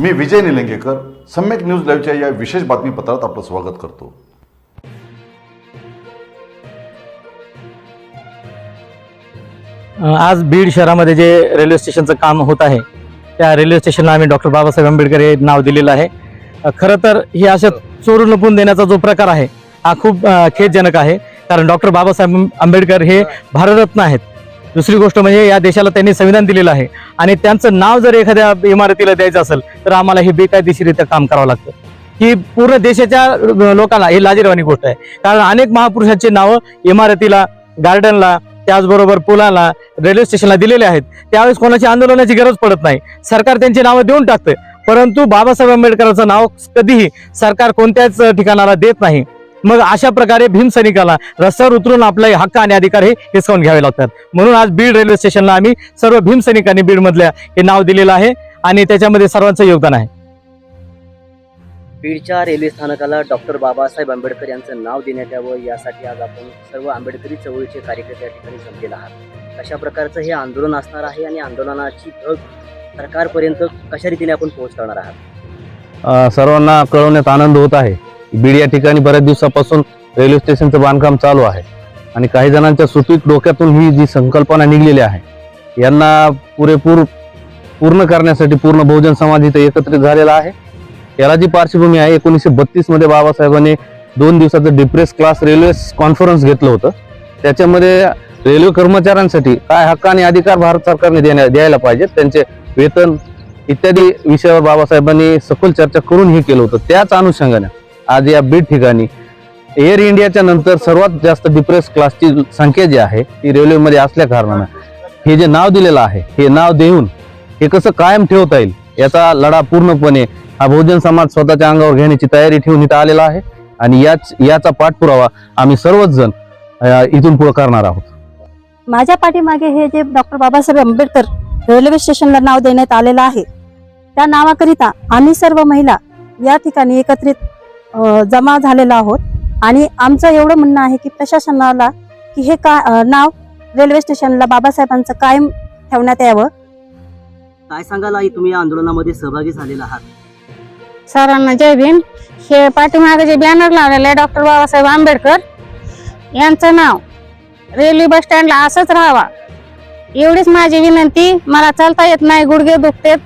मी Vijay Nilangekar Samyak news लाईव्हच्या या विशेष बातमीपत्रात आपलं स्वागत करतो. आज बीड शहरामध्ये जे रेल्वे स्टेशनचं काम होत आहे त्या रेल्वे स्टेशनला आम्ही डॉक्टर बाबासाहेब आंबेडकर हे नाव दिलेलं आहे. खरं तर हे अशा चोरून लपून देण्याचा जो प्रकार आहे हा खूप खेदजनक आहे. कारण डॉक्टर बाबासाहेब आंबेडकर हे भारतरत्न आहेत. दुसरी गोष्ट म्हणजे या देशाला त्यांनी संविधान दिलेलं आहे. आणि त्यांचं नाव जर एखाद्या इमारतीला द्यायचं असेल तर आम्हाला हे बेकायदेशीरित्या काम करावं लागतं. ही पूर्ण देशाच्या लोकांना ही लाजीरवाणी गोष्ट आहे. कारण अनेक महापुरुषांची नावं इमारतीला गार्डनला त्याचबरोबर पुलाला रेल्वे स्टेशनला दिलेले आहेत. त्यावेळेस कोणाची आंदोलनाची गरज पडत नाही. सरकार त्यांची नावं देऊन टाकते परंतु बाबासाहेब आंबेडकरांचं नाव कधीही सरकार कोणत्याच ठिकाणाला देत नाही. मग अशा प्रकारे भीम सैनिकाला रस्त्यावर उतरून आपले हक्क आणि अधिकार हे हिसकावून घ्यावे लागतात. म्हणून आज बीड रेल्वे स्टेशनला आम्ही सर्व भीम सैनिकांनी बीड मधल्या हे नाव दिलेलं आहे आणि त्याच्यामध्ये सर्वांचं योगदान आहे. बीडच्या रेल्वे स्थानकाला डॉक्टर बाबासाहेब आंबेडकर यांचं नाव देण्यात यावं यासाठी आज आपण सर्व आंबेडकरी चळवळीचे कार्यकर्ते या ठिकाणी जमलेला आहात. कशा प्रकारचं हे आंदोलन असणार आहे आणि आंदोलनाची धग सरकारपर्यंत कशा रीतीने आपण पोहोच करणार आहात सर्वांना कळवण्यात आनंद होत आहे. बीड या ठिकाणी बऱ्याच दिवसापासून रेल्वे स्टेशनचं बांधकाम चालू आहे. आणि काही जणांच्या सुपीक डोक्यातून ही जी संकल्पना निघलेली आहे यांना पुरेपूर पूर्ण करण्यासाठी पूर्ण बहुजन समाज इथे एकत्रित झालेला आहे. याला जी पार्श्वभूमी आहे एकोणीसशे बत्तीसमध्ये बाबासाहेबांनी दोन दिवसाचं डिप्रेस क्लास रेल्वे कॉन्फरन्स घेतलं होतं. त्याच्यामध्ये रेल्वे कर्मचाऱ्यांसाठी काय हक्क आणि अधिकार भारत सरकारने देण्या द्यायला पाहिजेत त्यांचे वेतन इत्यादी विषयावर बाबासाहेबांनी सखोल चर्चा करून हे केलं होतं. त्याच अनुषंगाने आज या बीड ठिकाणी एअर इंडियाच्या नंतर सर्वात जास्त डिप्रेस क्लासची संख्या जी आहे ती रेल्वेमध्ये असल्या कारणानं. हे जे नाव दिलेलं आहे हे नाव देऊन हे कसं कायम ठेवता येईल याचा लढा पूर्णपणे हा बहुजन समाज स्वतःच्या अंगावर घेण्याची तयारी ठेवून इथं आलेला आहे. आणि याच याचा पाठपुरावा आम्ही सर्वच जण इथून पुढे करणार आहोत. माझ्या पाठीमागे हे जे डॉक्टर बाबासाहेब आंबेडकर रेल्वे स्टेशनला नाव देण्यात आलेलं आहे त्या नावाकरिता आम्ही सर्व महिला या ठिकाणी एकत्रित जमा झालेलो आहोत. आणि आमचं एवढं म्हणणं आहे की प्रशासनाला की हे का नाव रेल्वे स्टेशनला बाबासाहेबांचं कायम ठेवण्यात यावं. काय सांगाल आई तुम्ही या आंदोलनामध्ये सहभागी झालेला आहात? सरांना जय भीम. हे पाठीमागे जे बॅनर लावलेलं आहे डॉक्टर बाबासाहेब आंबेडकर यांचं नाव रेल्वे बस स्टँडला असंच राहावा. एवढीच माझी विनंती मला चालता येत नाही गुडघे दुखतेत.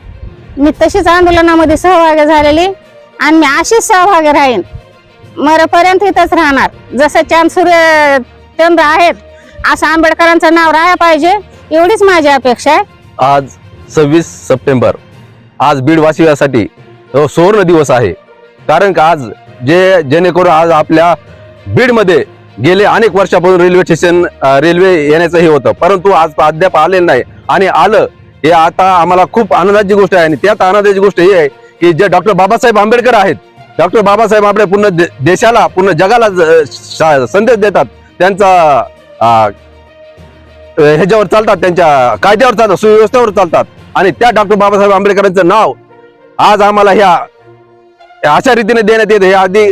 मी तशीच आंदोलनामध्ये सहभागी झालेली. आणि मी अशीच सहभागी राहीन. मरपर्यंत इथंच राहणार. जसं चांद सूर्य चंद्र आहेत असं आंबेडकरांचं नाव राहायला पाहिजे एवढीच माझी अपेक्षा आहे. आज सव्वीस सप्टेंबर. आज बीडवासियासाठी तो सुवर्ण दिवस आहे. कारण का आज जे जेणेकरून आज आपल्या बीडमध्ये गेले अनेक वर्षापासून रेल्वे स्टेशन रेल्वे येण्याचं हे होतं. परंतु आज अद्याप आलेलं नाही. आणि आलं हे आता आम्हाला खूप आनंदाची गोष्ट आहे. आणि त्यात आनंदाची गोष्ट ही आहे की जे डॉक्टर बाबासाहेब आंबेडकर आहेत डॉक्टर बाबासाहेब आपल्या पूर्ण देशाला पूर्ण जगाला संदेश देतात त्यांचा ह्याच्यावर चालतात त्यांच्या कायद्यावर चालतात सुव्यवस्थेवर चालतात. आणि त्या डॉक्टर बाबासाहेब आंबेडकरांचं नाव आज आम्हाला ह्या अशा रीतीने देण्यात येते हे आधी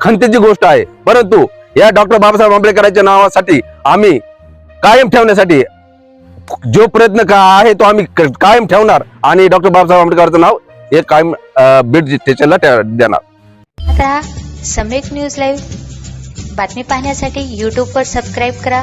खंतीची गोष्ट आहे. परंतु या डॉक्टर बाबासाहेब आंबेडकरांच्या नावासाठी आम्ही कायम ठेवण्यासाठी जो प्रयत्न का आहे तो आम्ही कायम ठेवणार. आणि डॉक्टर बाबासाहेब आंबेडकरांचं नाव हे कायम अं, बीड स्टेशनला देणार. आता समेक न्यूज लाईव्ह बातमी पाहण्यासाठी यूट्यूबवर सबस्क्राईब करा.